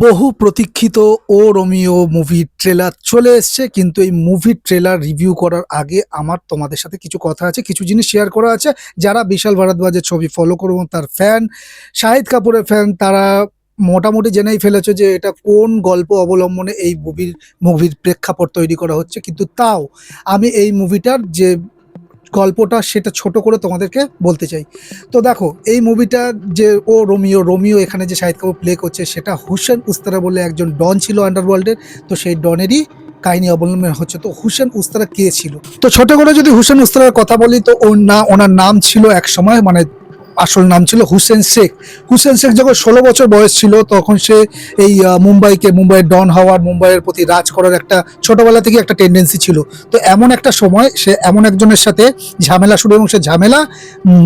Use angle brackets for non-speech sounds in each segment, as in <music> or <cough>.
বহু প্রতীক্ষিত ও রোমিও মুভির ট্রেলার চলে এসছে, কিন্তু এই মুভির ট্রেলার রিভিউ করার আগে আমার তোমাদের সাথে কিছু কথা আছে, কিছু জিনিস শেয়ার করা আছে। যারা বিশাল ভারদ্বাজের ছবি ফলো করব তার ফ্যান শাহিদ কাপুরের ফ্যান তারা মোটামুটি জেনেই ফেলেছো যে এটা কোন গল্প অবলম্বনে এই মুভির মুভির প্রেক্ষাপট তৈরি করা হচ্ছে। কিন্তু তাও আমি এই মুভিটার যে গল্পটা সেটা ছোট করে তোমাদেরকে বলতে চাই। তো দেখো, এই মুভিটা যে ও রোমিও রোমিও এখানে যে শাহিদ কাপুর প্লে করছে, সেটা হুসেন উস্তারা বলে একজন ডন ছিল আন্ডারওয়ার্ল্ডের তো সেই ডনেরই কাহিনী অবলম্বন হচ্ছে। তো হুসেন উস্তারা কে ছিল? তো ছোট করে যদি হুসেন উস্তারার কথা বলি, তো ওর না, ওনার নাম ছিল এক সময় মানে আসল নাম ছিল হুসেন শেখ। হুসেন শেখ যখন ষোলো বছর বয়স ছিল, তখন সে এই মুম্বাইকে, মুম্বাইয়ের ডন হওয়ার মুম্বাইয়ের প্রতি রাজ করার একটা ছোটোবেলা থেকে একটা টেন্ডেন্সি ছিল। তো এমন একটা সময় সে এমন একজনের সাথে ঝামেলা শুরু এবং সে ঝামেলা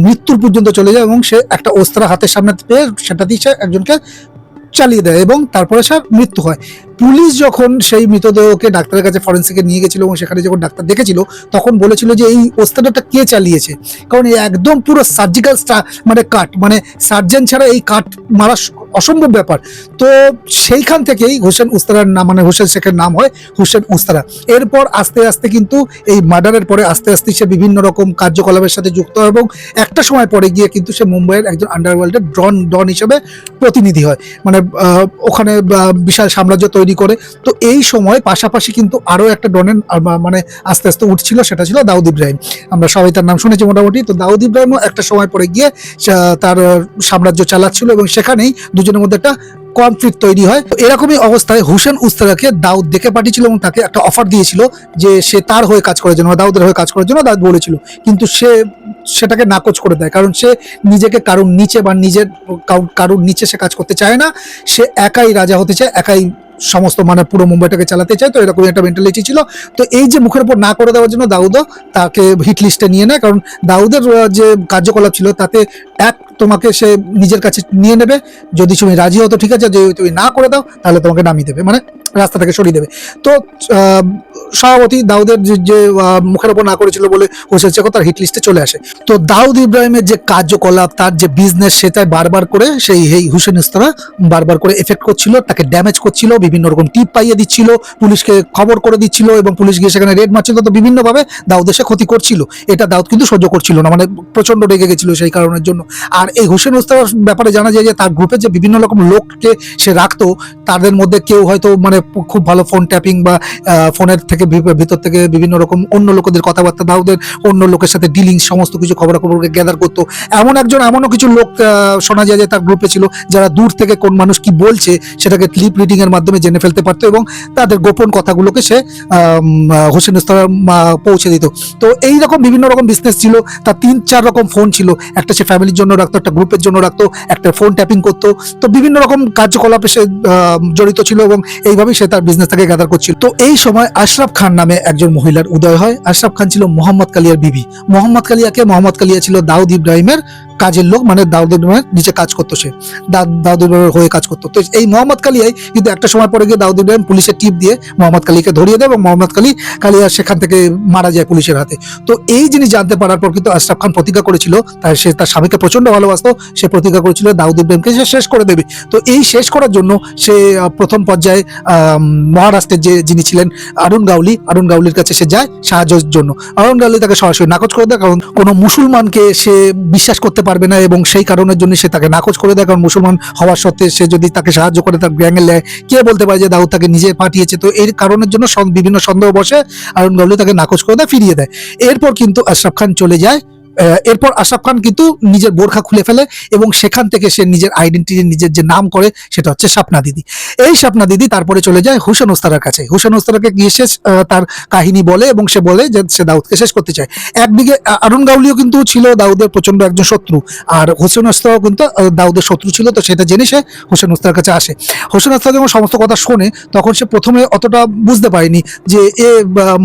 মৃত্যুর পর্যন্ত চলে যায় এবং সে একটা অস্ত্র হাতের সামনে পেয়ে সেটা দিয়ে সে একজনকে চালিয়ে দেয় এবং তারপরে সে মৃত্যু হয়। পুলিশ যখন সেই মৃতদেহকে ডাক্তারের কাছে ফরেন্সিকে নিয়ে গেছিল এবং সেখানে যখন ডাক্তার দেখেছিল, তখন বলেছিল যে এই অস্ত্রটা কে চালিয়েছে? কারণ একদম পুরো সার্জিক্যাল মানে কাট মানে সার্জন ছাড়া এই কাট মারা অসম্ভব ব্যাপার। তো সেইখান থেকেই হোসেন উস্তারার নাম মানে হোসেন শেখের নাম হয় হোসেন উস্তারা এরপর আস্তে আস্তে কিন্তু এই মার্ডারের পরে আস্তে আস্তে সে বিভিন্ন রকম কার্যকলাপের সাথে যুক্ত হয় এবং একটা সময় পরে গিয়ে কিন্তু সে মুম্বাইয়ের একজন আন্ডারওয়ার্ল্ডের ডন ডন হিসেবে প্রতিনিধি হয়। মানে ওখানে বিশাল সাম্রাজ্য তৈরি করে। তো এই সময় পাশাপাশি কিন্তু আরও একটা আহ, মানে আস্তে আস্তে উঠছিল সেটা ছিল দাউদ ইব্রাহিম। আমরা সবাই তার নাম শুনেছি মোটামুটি। তো দাউদ ইব্রাহিমও একটা সময় পরে গিয়ে তার সাম্রাজ্য চালাচ্ছিল এবং সেখানেই দুজনের মধ্যে একটা কনফ্লিক্ট তৈরি হয়। এরকমই অবস্থায় হুসেন উস্তারাকে দাউদ দেখে পাঠিয়েছিল এবং তাকে একটা অফার দিয়েছিল যে সে তার হয়ে কাজ করার জন্য দাউদের হয়ে কাজ করার জন্য দাউদ বলেছিল। কিন্তু সে সেটাকে নাকচ করে দেয়। কারণ সে নিজেকে কারোর নিচে বা নিজের কারোর নিচে সে কাজ করতে চায় না। সে একাই রাজা হতে চায় একাই সমস্ত মানে পুরো মুম্বাইটাকে চালাতে চায়, তো এরকমই একটা মেন্টালিটি ছিল। তো এই যে মুখের উপর না করে দেওয়ার জন্য দাউদও তাকে হিট লিস্টে নিয়ে নেয়, কারণ দাউদের যে কার্যকলাপ ছিল তাতে এক তোমাকে সে নিজের কাছে নিয়ে নেবে। যদি তুমি রাজি হতো ঠিক আছে, যদি তুমি না করে দাও, তাহলে তোমাকে নামিয়ে দেবে। মানে রাস্তা থেকে সরিয়ে দেবে। তো সভাপতি দাউদের যে- মুখের উপর না করেছিল বলে হোসেন শেখও তার হিট লিস্টে চলে আসে। তো দাউদ ইব্রাহিমের যে কার্যকলাপ, তার যে বিজনেস সেটাই বারবার করে সেই এই হুসেন ইস্তরা বারবার করে এফেক্ট করছিল, তাকে ড্যামেজ করছিল, বিভিন্ন রকম টিপ পাইয়ে দিচ্ছিল, পুলিশকে খবর করে দিচ্ছিল এবং পুলিশ গিয়ে সেখানে রেড মারছিল। তো বিভিন্নভাবে দাউদের সে ক্ষতি করছিল। এটা দাউদ কিন্তু সহ্য করছিল না মানে প্রচণ্ড রেগে গেছিল সেই কারণের জন্য। আর এই হুসেন উস্তার ব্যাপারে জানা যায় যে তার গ্রুপে যে বিভিন্ন রকম লোককে সে রাখতো, তাদের মধ্যে কেউ হয়তো মানে খুব ভালো ফোন ট্যাপিং বা ফোনের থেকে ভিতর থেকে বিভিন্ন রকম অন্য লোকদের কথাবার্তা দাউদের অন্য লোকের সাথে ডিলিংস সমস্ত কিছু খবরাখবরকে গ্যাদার করতো। এমন একজন, এমনও কিছু লোক শোনা যায় যে তার গ্রুপে ছিল, যারা দূর থেকে কোন মানুষ কি বলছে, সেটাকে ক্লিপ রিডিং এর মাধ্যমে জেনে ফেলতে পারতো এবং তাদের গোপন কথাগুলোকে সে হোসেন স্তর পৌঁছে দিত। তো এই রকম বিভিন্ন রকম বিজনেস ছিল তার তিন, চার রকম ফোন ছিল। একটা সে ফ্যামিলির জন্য রাখতো, একটা গ্রুপের জন্য রাখতো, একটা ফোন ট্যাপিং করতো। তো বিভিন্ন রকম কার্যকলাপে সে জড়িত ছিল এবং এইভাবেই সে তার বিজনেসটাকে গ্যাদার করছিল। তো এই সময় আশরাফ খান নামে একজন মহিলার উদয় হয়। আশরাফ খান ছিল মোহাম্মদ কালিয়ার বিবি। মোহাম্মদ কালিয়াকে মোহাম্মদ কালিয়া ছিল দাউদ ইব্রাহিমের কাজের লোক মানে দাউদ ইব্রাহিমের নিচে কাজ করতো সে। দাউদ ইব্রাহিমের হয়ে কাজ করতো। তো এই মোহাম্মদ কালিয়াই কিন্তু একটা সময় পরে গিয়ে দাউদ ইব্রাহিম পুলিশের টিপ দিয়ে মোহাম্মদ কালীকে ধরিয়ে দেয় এবং মোহাম্মদ কালী, কালিয়া সেখান থেকে মারা যায় পুলিশের হাতে। তো এই জিনিস জানতে পারার পর কিন্তু আশরাফ খান প্রতিজ্ঞা করেছিল, তাই সে তার স্বামীকে প্রচণ্ড ভালোবাসতো, সে প্রতিজ্ঞা করেছিল দাউদ ইব্রাহিমকে সে শেষ করে দেবে। তো এই শেষ করার জন্য সে প্রথম পর্যায়ে মহারাষ্ট্রের যে যিনি ছিলেন আরুণ গাউলি অরুণ গাউলির কাছে সে যায় সাহায্যের জন্য। অরুণ গাউলি তাকে সরাসরি নাকচ করে দেয়, কারণ কোনো মুসলমানকে সে বিশ্বাস করতে পারবে না এবং সেই কারণের জন্য সে তাকে নাকচ করে দেয়, কারণ মুসলমান হওয়ার সত্ত্বে সে যদি তাকে সাহায্য করে, তার গ্যাংয়ে নেয় কে বলতে পারে যে দাউদ তাকে নিজে পাঠিয়েছে? তো এর কারণের জন্য বিভিন্ন সন্দেহ বসে অরুণ গাউলি তাকে নাকচ করে দেয়, ফিরিয়ে দেয়। এরপর কিন্তু আশরাফ খান চলে যায় এরপর আশরাফ খান কিন্তু নিজের বোরখা খুলে ফেলে এবং সেখান থেকে সে নিজের আইডেন্টিটি নিজের যে নাম করে, সেটা হচ্ছে স্বপ্না দিদি। এই স্বপ্না দিদি তারপরে চলে যায় হুসেন ওস্তারার কাছে। হুসেন ওস্তারাকে গিয়ে শেষ তার কাহিনী বলে এবং সে বলে যে সে দাউদকে শেষ করতে চায়। একদিকে আ- আরুণ গাউলিও কিন্তু ছিল দাউদের প্রচণ্ড একজন শত্রু আর হোসেন ওস্তারাও কিন্তু দাউদের শত্রু ছিল, তো সেটা জেনে সে হোসেন ওস্তার কাছে আসে। হোসেন ওস্তার যখন সমস্ত কথা শোনে, তখন সে প্রথমে অতটা বুঝতে পারেনি যে এ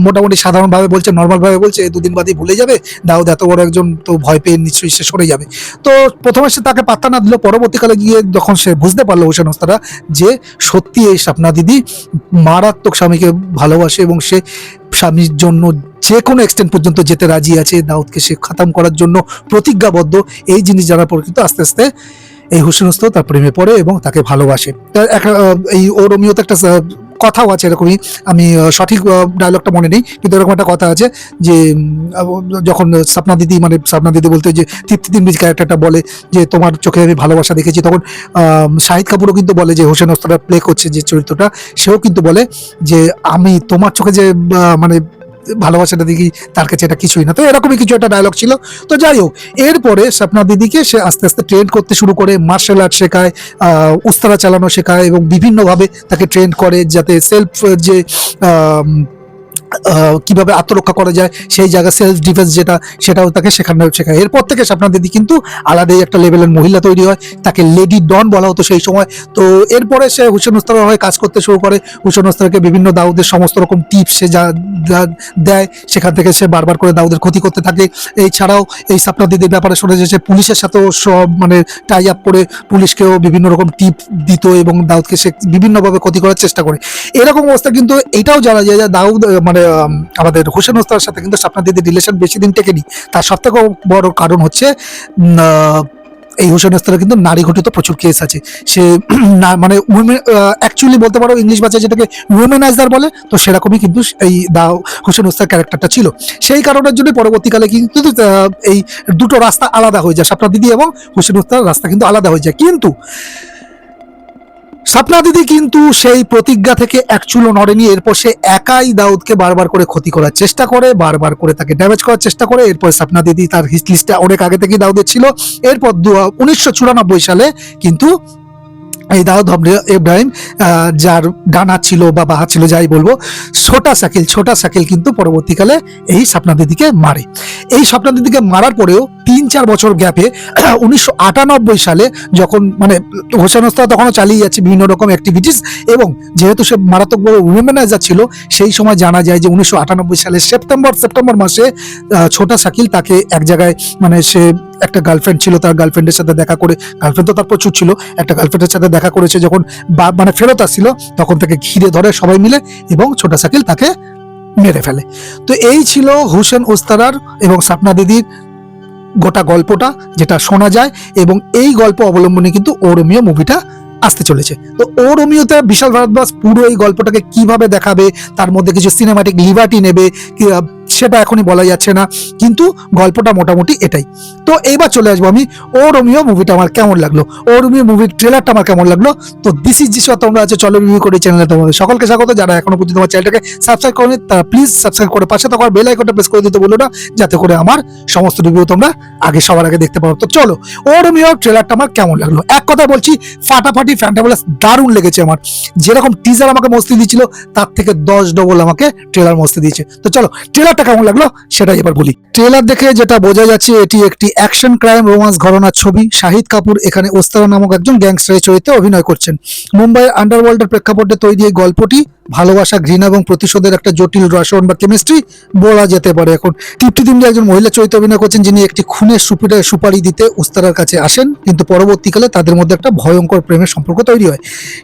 মোটামুটি সাধারণভাবে বলছে নর্মালভাবে বলছে দুদিন বাদেই ভুলে যাবে, দাউদ এত বড় একজন তো ভয় পেয়ে নিশ্চয়ই সে সরে যাবে। তো প্রথমে সে তাকে পাত্তা না দিল পরবর্তীকালে গিয়ে যখন সে বুঝতে পারল হোসেন ওস্তারা যে সত্যি এই স্বপ্না দিদি মারাত্মক স্বামীকে ভালোবাসে এবং সে স্বামীর জন্য যে কোনো এক্সটেন্ট পর্যন্ত যেতে রাজি আছে, দাউদকে সে খতম করার জন্য প্রতিজ্ঞাবদ্ধ, এই জিনিস জানার পর কিন্তু আস্তে আস্তে এই হুসেন উস্তাদ তার প্রেমে পড়ে এবং তাকে ভালোবাসে। এই ও রোমিওতে একটা কথাও আছে এরকমই। আমি সঠিক ডায়লগটা মনে নেই, কিন্তু এরকম একটা কথা আছে যে যখন স্বপ্না দিদি মানে স্বপ্না দিদি বলতে যে, তৃপ্তি বীজ ক্যারেক্টারটা বলে যে, তোমার চোখে আমি ভালোবাসা দেখেছি। তখন শাহিদ কাপুরও কিন্তু বলে যে, হোসেন অস্তরা প্লে করছে যে চরিত্রটা, সেও কিন্তু বলে যে, আমি তোমার চোখে যে মানে ভালোবাসাটা দেখি তার কাছে এটা কিছুই না। তো এরকমই কিছু একটা ডায়লগ ছিল। তো যাই হোক, এরপরে স্বপ্না দিদিকে সে আস্তে আস্তে ট্রেন করতে শুরু করে মার্শাল আর্ট শেখায় উস্তারা চালানো শেখায় এবং বিভিন্নভাবে তাকে ট্রেন করে যাতে সেলফ যে কীভাবে আত্মরক্ষা করা যায়, সেই জায়গা সেলফ ডিফেন্স যেটা, সেটাও তাকে শেখানো শেখায় এরপর থেকে স্বপ্না দিদি কিন্তু আলাদাই একটা লেভেলের মহিলা তৈরি হয়। তাকে লেডি ডন বলা হতো সেই সময়। তো এরপরে সে হুসেন উস্তারা হয়ে, কাজ করতে শুরু করে। হুসেন উস্তারাকে বিভিন্ন দাউদের সমস্ত রকম টিপস সে যা দেয়, সেখান থেকে সে বারবার করে দাউদের ক্ষতি করতে থাকে। এছাড়াও এই সাপনা দিদির ব্যাপারে শোনা যায় যে পুলিশের সাথেও সব মানে টাই আপ করে পুলিশকেও বিভিন্ন রকম টিপ দিত এবং দাউদকে সে বিভিন্নভাবে ক্ষতি করার চেষ্টা করে। এরকম অবস্থা কিন্তু এটাও জানা যায় যে দাউদ মানে আমাদের হোসেন ওস্তার সাথে কিন্তু সাপনা দিদির রিলেশন বেশি দিন টেকেনি। তার সব থেকে বড় কারণ হচ্ছে এই হোসেন ওস্তারের কিন্তু নারী ঘটিত প্রচুর কেস আছে। সে না মানে অ্যাকচুয়ালি বলতে পারো, ইংলিশ ভাষায় যেটাকে উইমেনাইজার বলে, তো সেরকমই কিন্তু এই দা হোসেন ওস্তার ক্যারেক্টারটা ছিল। সেই কারণের জন্য পরবর্তীকালে কিন্তু এই দুটো রাস্তা আলাদা হয়ে যায়। সাপনা দিদি এবং হোসেন ওস্তার রাস্তা কিন্তু আলাদা হয়ে যায়। কিন্তু স্বপ্না দিদি কিন্তু সেই প্রতিজ্ঞা থেকে এক চুলো নড়েনি, এরপর সে একাই দাউদকে বারবার করে ক্ষতি করার চেষ্টা করে, বারবার করে তাকে ড্যামেজ করার চেষ্টা করে, এরপর স্বপ্না দিদি তার হিট লিস্টে অনেক আগে থেকেই দাউদের ছিল। এরপর দু, উনিশশো চুরানব্বই সালে কিন্তু এই দাউদ ইব্রাহিম যার ডানা ছিল বা বাহা ছিল, যাই বলব, ছোটা সাকিল ছোটা সাকিল কিন্তু পরবর্তীকালে এই স্বপ্না দিদিকে মারে। এই স্বপ্না দিদিকে মারার পরেও তিন চার বছর গ্যাপে <clears throat> উনিশশো আটানব্বই সালে যখন মানে হোসেন ওস্তাদ তখনও চালিয়ে যাচ্ছে বিভিন্ন রকম অ্যাক্টিভিটিস এবং যেহেতু সে মারাত্মক বড় উইমেনাইজার ছিল, সেই সময় জানা যায় যে উনিশশো আটানব্বই সালে সেপ্টেম্বর সেপ্টেম্বর মাসে ছোটা শাকিল তাকে এক জায়গায় মানে সে একটা গার্লফ্রেন্ড ছিল তার গার্লফ্রেন্ডের সাথে দেখা করে গার্লফ্রেন্ড তো তার প্রচুর ছিল, একটা গার্লফ্রেন্ডের সাথে দেখা করেছে যখন মানে ফেরত আসছিল, তখন তাকে ঘিরে ধরে সবাই মিলে এবং ছোটা শাকিল তাকে মেরে ফেলে। তো এই ছিল হুসেন ওস্তারার এবং সাপনা দিদির গোটা গল্পটা যেটা শোনা যায় এবং এই গল্প অবলম্বনে কিন্তু ও মুভিটা আসতে চলেছে। তো ও বিশাল ভারতবাস পুরো এই গল্পটাকে কীভাবে দেখাবে, তার মধ্যে কিছু সিনেমাটিক লিবার্টি নেবে সেটা এখনই বলা যাচ্ছে না, কিন্তু গল্পটা মোটামুটি এটাই। তো এইবার চলে আসব আমি, ও রোমিও মুভিটা আমার কেমন লাগল? ও রোমিও মুভির ট্রেলারটা আমার কেমন লাগল? তো দিস ইজ জিসা তোমরা আছে চলো রিভিউ করে চ্যানেলে তোমাদের সকলকে স্বাগত। যারা এখনও পর্যন্ত আমার চ্যানেলটাকে সাবস্ক্রাইব করেনি, তারা প্লিজ সাবস্ক্রাইব করে পাশে থাকা বেল আইকনটা প্রেস করে দিতে বলো না, যাতে করে আমার সমস্ত রিভিউ তোমরা আগে সবার আগে দেখতে পারো। তো চলো, ও রোমিও ট্রেলারটা আমার কেমন লাগল? এক কথা বলছি, ফাটাফাটি ফ্যান্টাবলাস দারুণ লেগেছে আমার। যেরকম টিজার আমাকে মস্তি দিয়েছিল, তার থেকে দশ ডবল আমাকে ট্রেলার মস্তি দিয়েছে। তো চলো ট্রেলারটা কেমন লাগল সেটাই এবার বলি। ট্রেলার দেখে যেটা বোঝা যাচ্ছে, এটি একটি অ্যাকশন ক্রাইম রোমান্স ঘটনার ছবি। শাহিদ কাপুর এখানে ওস্তারা নামক একজন গ্যাংস্টারের চরিত্রে অভিনয় করছেন। মুম্বাইয়ের আন্ডারওয়ার্ল্ডের প্রেক্ষাপটে তৈরি এই গল্পটি ভালোবাসা, ঘৃণা এবং প্রতিশোধের একটা জটিল রসায়ন বা কেমিস্ট্রি বলা যেতে পারে এখন। টিপটি দিমলি একজন মহিলা চরিত্র অভিনয় করছেন, যিনি একটি খুনের সুপিটা সুপারি দিতে উস্তারার কাছে আসেন, কিন্তু পরবর্তীকালে তাদের মধ্যে একটা ভয়ঙ্কর প্রেমের সম্পর্ক তৈরি হয়।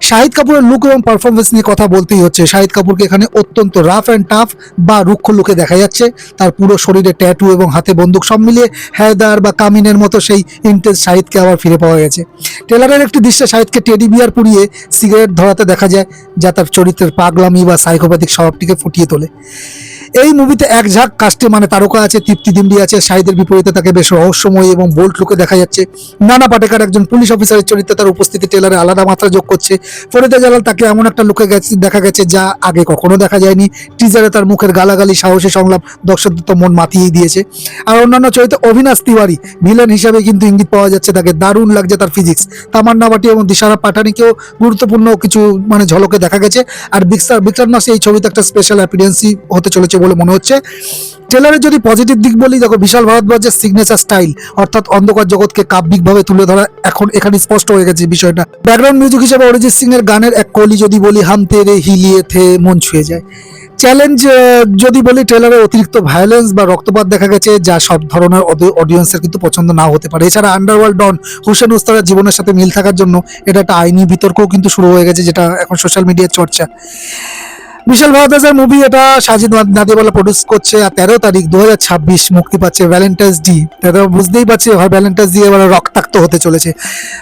শাহিদ কাপুরের লুক এবং পারফরমেন্স নিয়ে কথা বলতেই হচ্ছে। শাহিদ কাপুরকে এখানে অত্যন্ত রাফ অ্যান্ড টাফ বা রুক্ষ লুকে দেখা যাচ্ছে। তার পুরো শরীরে ট্যাটু এবং হাতে বন্দুক সব মিলিয়ে হায়দার বা কামিনের মতো সেই ইন্টেন্স শাহিদকে আবার ফিরে পাওয়া গেছে। ট্রেলারের একটি দৃশ্যে শাহিদকে টেডি বিয়ার পুড়িয়ে সিগারেট ধরাতে দেখা যায়, যা তার চরিত্রের পাগলামি বা সাইকোপ্যাথিক স্বভাবটিকে ফুটিয়ে তোলে। এই মুভিতে এক ঝাঁক কাস্টে মানে তারকা আছে, তৃপ্তি দিমডি আছে, শাহিদের বিপরীতে তাকে বেশ রহস্যময় এবং বোল্ড লুকে দেখা যাচ্ছে। নানা পাটেকার একজন পুলিশ অফিসারের চরিত্রে তার উপস্থিতি ট্রেলারে আলাদা মাত্রা যোগ করছে। ফরিদা জালাল তাকে এমন একটা লুকে গেছে, দেখা গেছে যা আগে কখনো দেখা যায়নি। টিজারে তার মুখের গালাগালি, সাহসী সংলাপ দর্শকদের তো মন মাতিয়েই দিয়েছে। আর অন্যান্য চরিত্রে অভিনাশ তিওয়ারি ভিলেন হিসাবে কিন্তু ইঙ্গিত পাওয়া যাচ্ছে তাকে দারুণ লাগছে তার ফিজিক্স তামান্না বাটি এবং দিশারা পাঠানিকেও গুরুত্বপূর্ণ কিছু মানে ঝলকে দেখা গেছে। আর বিক্সার বিক্রাম মাসে এই ছবিতে একটা স্পেশাল অ্যাপিডেন্সি হতে চলেছে বলে মনে হচ্ছে। ট্রেলারের যদি পজিটিভ দিক বলি, দেখো বিশাল ভারতবর্ষের সিগনেচার স্টাইল অর্থাৎ অন্ধকার জগৎকে কাব্যিকভাবে তুলে ধরা এখন এখানে স্পষ্ট হয়ে গেছে বিষয়টা। ব্যাকগ্রাউন্ড মিউজিক হিসেবে অরিজিৎ সিং এর গানের এক কলি যদি বলি, হাম তেরে হিলিয়ে থে মন ছুঁয়ে যায়। চ্যালেঞ্জ যদি বলি, ট্রেলারে অতিরিক্ত ভায়োলেন্স বা রক্তপাত দেখা গেছে, যা সব ধরনের অডিয়েন্সের কিন্তু পছন্দ নাও হতে পারে। এছাড়া আন্ডারওয়ার্ল্ড ডন হুসেন উস্তাদের জীবনের সাথে মিল থাকার জন্য এটা একটা আইনি বিতর্কও কিন্তু শুরু হয়ে গেছে, যেটা এখন সোশ্যাল মিডিয়ার চর্চা। বিশাল ভারদ্বাজের মুভি এটা সাজিদ নাদিওয়ালা প্রডিউস করছে, আর তেরো তারিখ দু হাজার ছাব্বিশ মুক্তি পাচ্ছে ভ্যালেন্টাইন্স ডি এটা বুঝতেই পারছি হয় ভ্যালেন্টাইন্স ডি এবার রক্তাক্ত হতে চলেছে।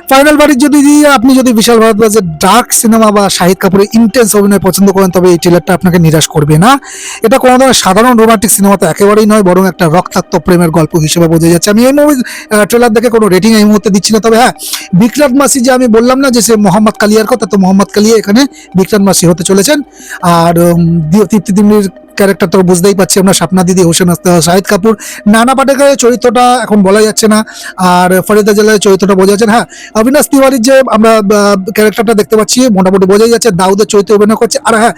ফাইনাল বাড়ির যদি আপনি যদি বিশাল ভারদ্বাজের ডার্ক সিনেমা বা শাহিদ কাপুরের ইন্টেন্স অভিনয় পছন্দ করেন, তবে এই ট্রেলারটা আপনাকে নিরাশ করবে না। এটা কোনো ধরনের সাধারণ রোমান্টিক সিনেমা তো একেবারেই নয়, বরং একটা রক্তাক্ত প্রেমের গল্প হিসেবে বোঝা যাচ্ছে। আমি এই মুভি ট্রেলার দেখে কোনো রেটিং এই মুহূর্তে দিচ্ছি না, তবে হ্যাঁ বিক্রান্ত মাসি যে আমি বললাম না যে সে মোহাম্মদ কালিয়ার কথা, তো মোহাম্মদ কালিয়া এখানে বিক্রান্ত মাসি হতে চলেছেন। আর দি- তৃপ্তি ক্যারেক্টার তো বুঝতেই পারছি আমরা, স্বপ্না দিদি, হোসেন আস্তে শাহিদ কাপুর, নানা পাটেকারের চরিত্রটা এখন বলা যাচ্ছে না। আর ফরিদা জেলার চরিত্রটা বোঝা যাচ্ছে হ্যাঁ অবিনাশ তিওয়ারির যে আমরা ক্যারেক্টারটা দেখতে পাচ্ছি, মোটামুটি বোঝাই যাচ্ছে, দাউদের চরিত্র অভিনয় করছে। আর হ্যাঁ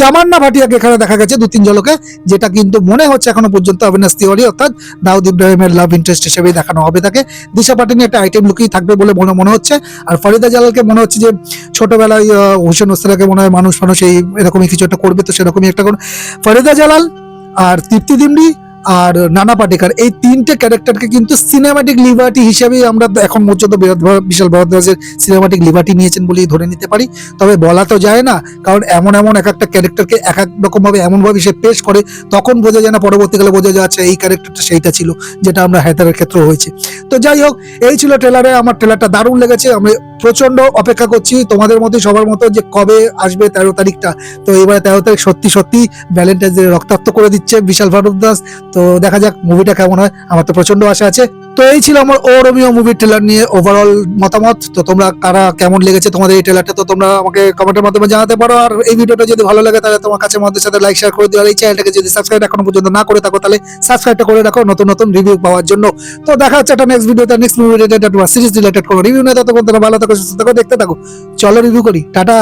তামান্না ভাটিয়াকে এখানে দেখা গেছে, দু, তিন জলকে যেটা কিন্তু মনে হচ্ছে এখনও পর্যন্ত অবিনাশ তিওয়ারি, অর্থাৎ দাউদ ইব্রাহিমের লাভ ইন্টারেস্ট হিসেবেই দেখানো হবে তাকে। দিশা পাটিনি একটা আইটেম লুকেই থাকবে বলে মনে মনে হচ্ছে। আর ফরিদা জালালকে মনে হচ্ছে যে ছোটবেলায় হুসেন ওস্তাদাকে মনে হয় মানুষ মানুষ এই, এরকমই কিছু একটা করবে, তো সেরকমই একটা ফরিদা জালাল আর তৃপ্তি দিমড়ি আর নানা পাটেকার। এই তিনটে ক্যারেক্টারকে কিন্তু সিনেমাটিক লিবার্টি হিসেবেই আমরা এখন পর্যন্ত বিশাল ভারদ্বাজের সিনেমাটিক লিবার্টি নিয়েছেন বলেই ধরে নিতে পারি। তবে বলা তো যায় না, কারণ এমন এমন এক একটা ক্যারেক্টারকে এক এক রকমভাবে এমনভাবে সে পেশ করে, তখন বোঝা যায় না, পরবর্তীকালে বোঝা যাচ্ছে এই ক্যারেক্টারটা সেইটা ছিল, যেটা আমরা হেতারের ক্ষেত্রে হয়েছে। তো যাই হোক, এই ছিল ট্রেলারে আমার ট্রেলারটা দারুণ লেগেছে, আমি প্রচণ্ড অপেক্ষা করছি তোমাদের মধ্যে সবার মতো যে কবে আসবে তেরো তারিখটা। তো এবারে তেরো তারিখ সত্যি সত্যি ভ্যালেন্টাইন্স ডে রক্তাক্ত করে দিচ্ছে বিশাল ভারদ্বাজ তো দেখা যাক মুভিটা কেমন হয়। আমার তো প্রচণ্ড আশা আছে। তো এই ছিল আমার ও রোমিও মুভির ট্রেলার নিয়ে ওভারঅল মতামত। তো তোমরা কারা, কেমন লেগেছে তোমাদের এই ট্রেলারটা তো তোমরা আমাকে কমেন্টের মাধ্যমে জানাতে পারো। আর এই ভিডিওটা যদি ভালো লাগে, তাহলে তোমার কাছে মধ্যে সাথে লাইক শেয়ার করে দিও। আর এই চ্যানেলটাকে যদি সাবস্ক্রাইব এখনও পর্যন্ত না করে থাকো, তাহলে সাবস্ক্রাইবটা করে রাখো নতুন নতুন রিভিউ পাওয়ার জন্য। তো দেখা হচ্ছে একটা নেক্সট ভিডিওতে next movie related series related কোনো রিভিউ নেই ততক্ষণ তোমরা ভালো থাকো, সুস্থ থাকো, দেখতে থাকো। চলো রিভিউ করি। টাটা।